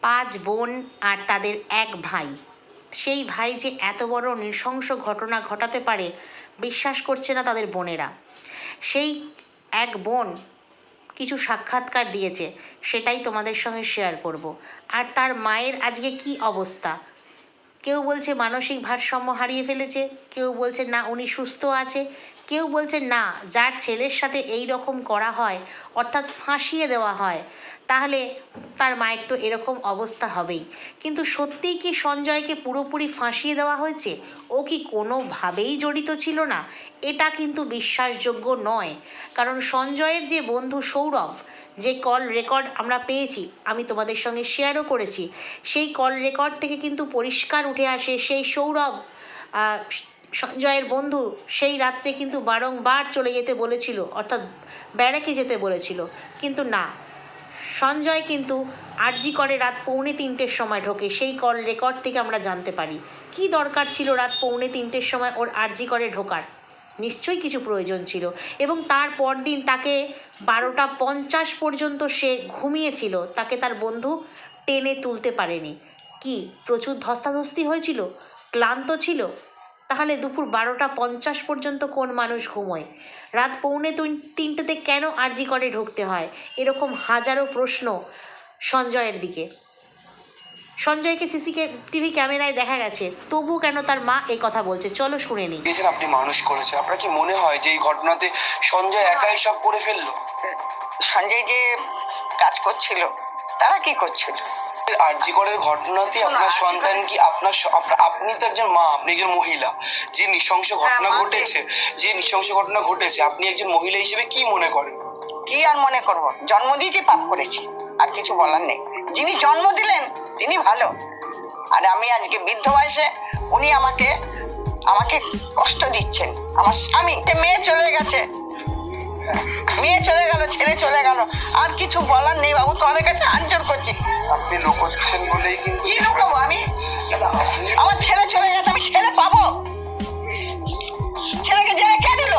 পাঁচ বোন আর তাদের এক ভাই। সেই ভাই যে এত বড় নৃশংস ঘটনা ঘটাতে পারে, বিশ্বাস করছে না তাদের বোনেরা। সেই এক বোন কিছু সাক্ষাৎকার দিয়েছে, সেটাই তোমাদের সঙ্গে শেয়ার করব। আর তার মায়ের আজকে কি অবস্থা? কেউ বলছে মানসিক ভারসাম্য হারিয়ে ফেলেছে, কেউ বলছে না উনি সুস্থ আছে, কেউ বলছে না যার ছেলের সাথে এই রকম করা হয়, অর্থাৎ ফাঁসিয়ে দেওয়া হয়, তাহলে তার মায়ের তো এরকম অবস্থা হবেই। কিন্তু সত্যিই কি সঞ্জয়কে পুরোপুরি ফাঁসিয়ে দেওয়া হয়েছে? ও কি কোনোভাবেই জড়িত ছিল না? এটা কিন্তু বিশ্বাসযোগ্য নয়। কারণ সঞ্জয়ের যে বন্ধু সৌরভ যে কল রেকর্ড আমরা পেয়েছি, আমি তোমাদের সঙ্গে শেয়ারও করেছি, সেই কল রেকর্ড থেকে কিন্তু পরিষ্কার উঠে আসে সেই সৌরভ সঞ্জয়ের বন্ধু, সেই রাত্রে কিন্তু বারংবার চলে যেতে বলেছিল, অর্থাৎ ব্যারাকে যেতে বলেছিল, কিন্তু না। সঞ্জয় কিন্তু আরজি করে রাত পৌনে তিনটের সময় ঢোকে, সেই কল রেকর্ড থেকে আমরা জানতে পারি। কি দরকার ছিল রাত পৌনে তিনটের সময় ওর আরজি করে ঢোকার? নিশ্চয়ই কিছু প্রয়োজন ছিল। এবং তার পরদিন তাকে বারোটা পঞ্চাশ পর্যন্ত সে ঘুমিয়েছিল। তাকে তার বন্ধু টেনে তুলতে পারেনি। কি, প্রচুর ধস্তাধস্তি হয়েছিল? ক্লান্ত ছিল? তাহলে দুপুর বারোটা পঞ্চাশ পর্যন্ত কোন মানুষ ঘুমোয়? রাত পৌনে তিন- তিনটেতে কেন আরজি করে ঢুকতে হয়? এরকম হাজারো প্রশ্ন সঞ্জয়ের দিকে। সঞ্জয়কে সিসি টিভি ক্যামেরায় দেখা গেছে। তবু কেন তার মা এই কথা বলছে? চলো শুনে নিই আপনি মানুষ করেছেন আপনার কি মনে হয় যে এই ঘটনাতে সঞ্জয় একাই সব করে ফেলল? সঞ্জয় যে কাজ করছিল তারা কি করছিল? আরজিকরের ঘটনাতে আপনার সন্তান কি আপনার আপনি তো একজন মা আপনি একজন মহিলা। যে নৃশংস ঘটনা ঘটেছে যে নৃশংস ঘটনা ঘটেছে আপনি একজন মহিলা হিসেবে কি মনে করেন? কি আর মনে করব? জন্ম দিয়েছি পাপ করেছি। আর কিছু বলার নেই। যিনি জন্ম দিলেন তিনি ভালো। আর আমি আজকে বৃদ্ধ বয়সে উনি আমাকে আমাকে কষ্ট দিচ্ছেন। আমার স্বামী মেয়ে চলে গেছে। মেয়ে চলে গেল ছেলে চলে গেল। আর কিছু বলার নেই বাবু তোমাদের কাছে আঞ্চর করছি। আপনি লোকচ্ছেন বলেই কিন্তু কি লুকাবো আমি? আমার ছেলে চলে গেছে আমি ছেলে পাবো। ছেলেকে জেলে কে দিল?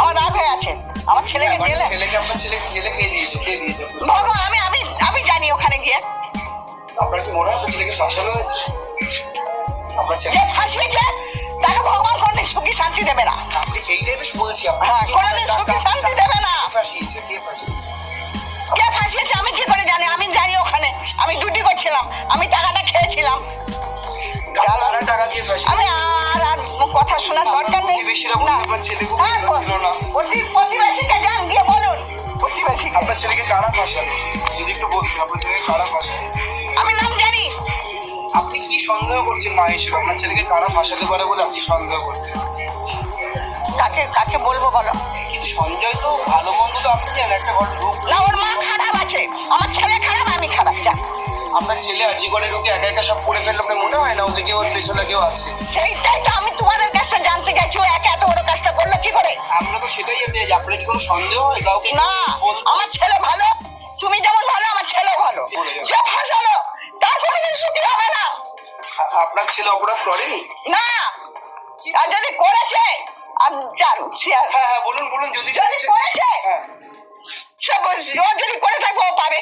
আমার রাগ হয়ে আছে। আমার ছেলেকে আমার জেলে ছেলেকে আপনার ছেলেকে জেলে কে দিয়েছে? কে দিয়েছে? ভগবান আমি আমি আমি জানি ওখানে গিয়ে। আপনার কি মনে হয় ছেলেকে ফাঁসানো হয়েছে ছেলে যে ফাঁসিয়েছে তাকে ভগবান কোনদিন সুখী শান্তি দেবে না। আপনি এইটাই তো বলছি হ্যাঁ কোনদিন সুখী শান্তি দেবে না। ফাঁসিয়েছে? কে ফাঁসিয়েছে? কে ফাঁসিয়েছে? আমি কি করে জানি? আমি জানি ওখানে। আমি ডিউটি করছিলাম। আমি টাকাটা খেয়েছিলাম। আপনারা টাকা দিয়ে আমি আর আর কথা শোনার দরকার নেই। হ্যাঁ, প্রতিবেশীকে যান গিয়ে বলুন। প্রতিবেশীকে। আপনার ছেলেকে কারা ফাঁসালো? যদি একটু বলতেন আপনার ছেলেকে কারা ফাঁসালো? আমি নাম জানি। আপনি কি সন্দেহ করছেন মা? হিসেবে আপনার ছেলেকে কারা ফাঁসাতে পারে বলে আপনি সন্দেহ করছেন? কাকে কাকে বলব বলো? কিন্তু সঞ্জয় তো ভালো মন্দ তো আপনি জানেন একটা ঘর ঢুক না ওর মা খারাপ আছে। আমার ছেলে খারাপ আমি খারাপ যা। আপনার ছেলে আজি করে ঢুকে একা একা সব করে ফেলল আপনার মনে হয় না ওদিকে ওর পেছনে কেউ আছে? সেইটাই তো আমি তোমাদের কাছে জানতে চাইছি ও একা এত বড় কাজটা করল কি করে? আমরা তো সেটাই জানতে চাই আপনার কি কোনো সন্দেহ হয় কাউকে? না আমার ছেলে ভালো। তুমি যেমন ভালো আমার ছেলে ভালো। যে ফাঁসালো আপনার ছেলে অপরাধ করেনি? না! আর যদি করেছে আর জান হ্যাঁ হ্যাঁ বলুন বলুন যদি করেছে হ্যাঁ। সে ও যদি করে থাকবে ও পাবে।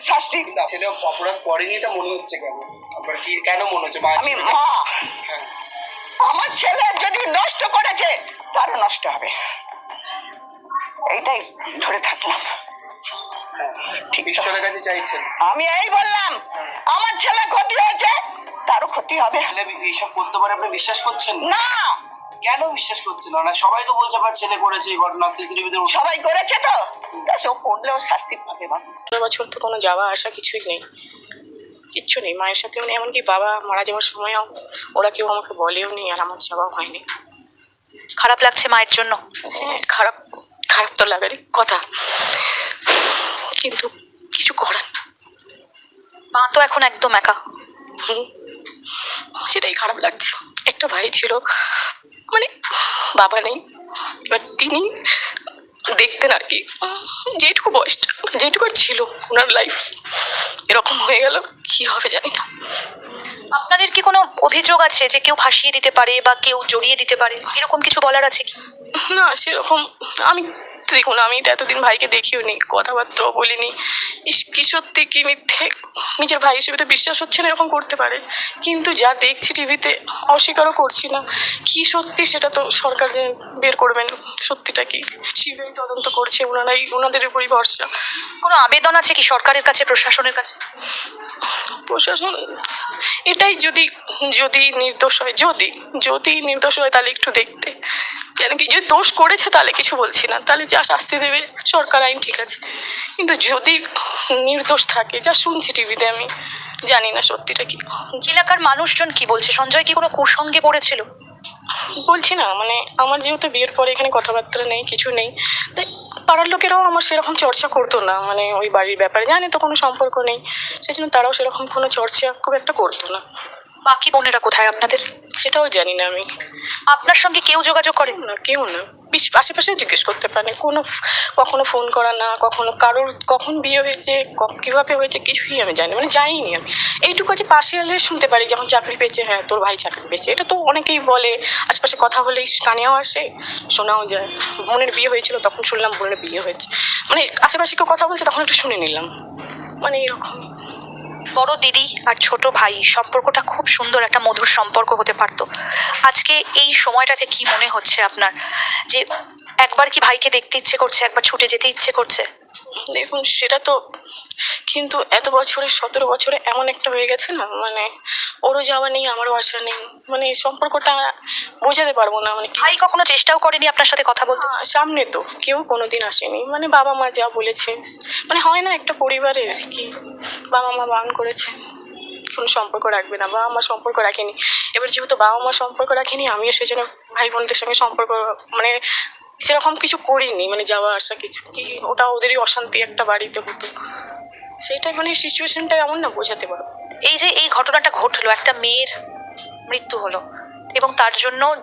শাস্তি। ছেলে অপরাধ করেনি এটা মনে হচ্ছে কেন? আপনার কি কেন মনে হচ্ছে? আমি মা। হ্যাঁ। আমার ছেলে যদি নষ্ট করেছে তারও নষ্ট হবে। এইটাই ধরে থাকলাম। তো? ঈশ্বরের কাছে চাইছেন। আমি এই বললাম আমার ছেলে ক্ষতি হয়েছে তারও ক্ষতি হবে। ছেলে এইসব করতে পারে আপনি বিশ্বাস করছেন? না! না কেন বিশ্বাস করছেন না? সবাই তো বলছে আপনার ছেলে করেছে এই ঘটনা সিসিটিভিতে সবাই করেছে তো? তা সে করলেও শাস্তি পাবে বাবা বছর তো কোনো যাওয়া আসা কিছুই নেই। কিচ্ছু নেই। মায়ের সাথে মানে এমনকি বাবা মারা যাওয়ার সময়ও ওরা কেউ আমাকে বলেও নি আর আমার যাওয়াও হয়নি। খারাপ লাগছে মায়ের জন্য? হ্যাঁ খারাপ খারাপ তো লাগারই কথা। কিন্তু কিছু করার মা তো এখন একদম একা। হুম, সেটাই খারাপ লাগছে। একটা ভাই ছিল মানে বাবা নেই এবার তিনি দেখতেন আর কি যেটুকু বয়সটা যেটুকু আর ছিল ওনার লাইফ এরকম হয়ে গেল কি হবে জানি না। আপনাদের কি কোনো অভিযোগ আছে যে কেউ ভাসিয়ে দিতে পারে বা কেউ জড়িয়ে দিতে পারে? এরকম কিছু বলার আছে কি? না সেরকম আমি দেখুন আমি তো এতদিন ভাইকে দেখিও নি কথাবার্তাও বলিনি। ইস কি সত্যি কি মিথ্যে নিজের ভাই হিসেবে তো বিশ্বাস হচ্ছে না এরকম করতে পারে। কিন্তু যা দেখছি টিভিতে অস্বীকারও করছি না। কি সত্যি সেটা তো সরকার বের করবেন সত্যিটা কি? সিবিআই তদন্ত করছে ওনারাই ওনাদের উপরই ভরসা। কোনো আবেদন আছে কি সরকারের কাছে প্রশাসনের কাছে? প্রশাসন এটাই যদি যদি নির্দোষ হয় যদি যদি নির্দোষ হয় তাহলে একটু দেখতে। কেন কি যদি দোষ করেছে তাহলে কিছু বলছি না। তাহলে যা শাস্তি দেবে সরকার আইন ঠিক আছে। কিন্তু যদি নির্দোষ থাকে যা শুনছি টিভিতে আমি জানি না সত্যিটা কি। এলাকার মানুষজন কি বলছে? সঞ্জয় কি কোনো কুসঙ্গে পড়েছিল? বলছি না মানে আমার যেহেতু বিয়ের পরে এখানে কথাবার্তা নেই কিছু নেই তাই পাড়ার লোকেরাও আমার সেরকম চর্চা করতো না মানে ওই বাড়ির ব্যাপারে। জানে তো কোনো সম্পর্ক নেই সেই জন্য তারাও সেরকম কোনো চর্চা খুব একটা করতো না। বাকি বোনেরা কোথায় আপনাদের? সেটাও জানি না আমি। আপনার সঙ্গে কেউ যোগাযোগ করে? না কেউ না। বিশ- আশেপাশে জিজ্ঞেস করতে পারে কোনো কখনো ফোন করা না কখনো কারোর কখন বিয়ে হয়েছে কীভাবে হয়েছে কিছুই আমি জানি। মানে যাইনি আমি। এইটুকু যে পাশে এলে শুনতে পারি যখন চাকরি পেয়েছে হ্যাঁ তোর ভাই চাকরি পেয়েছে এটা তো অনেকেই বলে। আশেপাশে কথা হলেই কানেও আসে শোনাও যায়। বোনের বিয়ে হয়েছিল তখন শুনলাম বোনের বিয়ে হয়েছে। মানে আশেপাশে কেউ কথা বলছে তখন একটু শুনে নিলাম। মানে এরকম বড় দিদি আর ছোট ভাই সম্পর্কটা খুব সুন্দর একটা মধুর সম্পর্ক হতে পারতো। আজকে এই সময়টাতে কি মনে হচ্ছে আপনার? যে একবার কি ভাইকে দেখতে ইচ্ছে করছে, একবার ছুটে যেতে ইচ্ছে করছে? দেখুন, সেটা তো কিন্তু এত বছরে সতেরো বছরে এমন একটা হয়ে গেছে না? মানে ওরও যাওয়া নেই আমারও আসা নেই। মানে সম্পর্কটা বোঝাতে পারব না। মানে ভাই কখনো চেষ্টাও করেনি আপনার সাথে কথা বলতে? সামনে তো। কেউ কোনোদিন আসেনি। মানে বাবা মা যা বলেছে মানে হয় না একটা পরিবারের কি। বাবা মা বারণ করেছে কোনো সম্পর্ক রাখবে না। বাবা মা সম্পর্ক রাখেনি। এবার যেহেতু বাবা মা সম্পর্ক রাখেনি আমিও সেই জন্য ভাই বোনদের সঙ্গে সম্পর্ক মানে সেরকম কিছু করিনি মানে যাওয়া আসা কিছু। কি ওটা ওদেরই অশান্তি একটা বাড়িতে হতো। সেটাই মানে সিচুয়েশনটা এমন না, বোঝাতে পারো। এই যে এই ঘটনাটা ঘটলো, একটা মেয়ের মৃত্যু হলো, এবং তার জন্য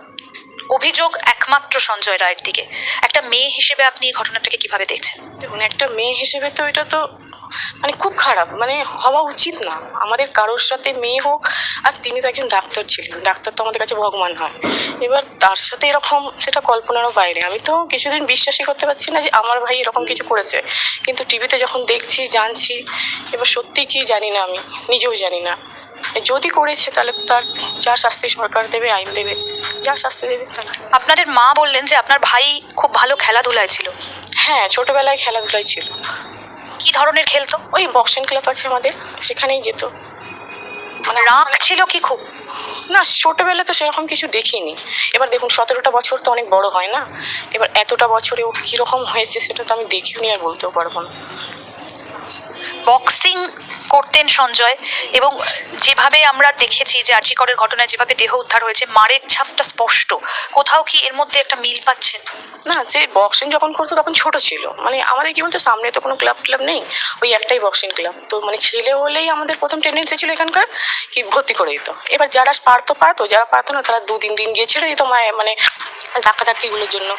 অভিযোগ একমাত্র সঞ্জয় রায়ের দিকে। একটা মেয়ে হিসেবে আপনি এই ঘটনাটাকে কীভাবে দেখছেন? দেখুন, একটা মেয়ে হিসেবে তো এটা তো মানে খুব খারাপ মানে হওয়া উচিত না। আমাদের কারোর সাথে মেয়ে হোক আর তিনি তো একজন ডাক্তার ছিলেন। ডাক্তার তো আমাদের কাছে ভগবান হয়। এবার তার সাথে এরকম সেটা কল্পনারও বাইরে। আমি তো কিছুদিন বিশ্বাসই করতে পারছি না যে আমার ভাই এরকম কিছু করেছে। কিন্তু টিভিতে যখন দেখছি জানছি এবার সত্যি কি জানি না আমি নিজেও জানি না। যদি করেছে তাহলে তো তার যা শাস্তি সরকার দেবে আইন দেবে যা শাস্তি দেবে আপনাদের মা বললেন যে আপনার ভাই খুব ভালো খেলাধুলায় ছিল। হ্যাঁ ছোটোবেলায় খেলাধুলায় ছিল। কি ধরনের খেলতো ওই বক্সিং ক্লাব আছে আমাদের, সেখানেই যেত। মানে রাগ ছিল কি খুব? না ছোটোবেলা তো সেরকম কিছু দেখিনি। এবার দেখুন, সতেরোটা বছর তো অনেক বড় হয় না? এবার এতটা বছরে ও কীরকম হয়েছে সেটা তো আমি দেখিও নি আর বলতেও পারব না। বক্সিং করতেন সঞ্জয় এবং যেভাবে আমরা দেখেছি যে আর্জিকরের ঘটনায় যেভাবে দেহ উদ্ধার হয়েছে, মারের ছাপটা স্পষ্ট। কোথাও কি এর মধ্যে একটা মিল পাচ্ছেন? না, যে বক্সিং যখন করতো তখন ছোট ছিল। মানে আমাদের কি বলতো, সামনে তো কোনো ক্লাব ক্লাব নেই, ওই একটাই বক্সিং ক্লাব তো মানে ছেলে হলেই আমাদের প্রথম টেন্ডেন্সি ছিল এখানকার কি ভর্তি করে দিত। এবার যারা পারতো পারতো, যারা পারতো না, তারা দু তিন দিন গিয়ে ছেড়ে দিত মানে ধাক্কাধাক্কিগুলোর জন্য।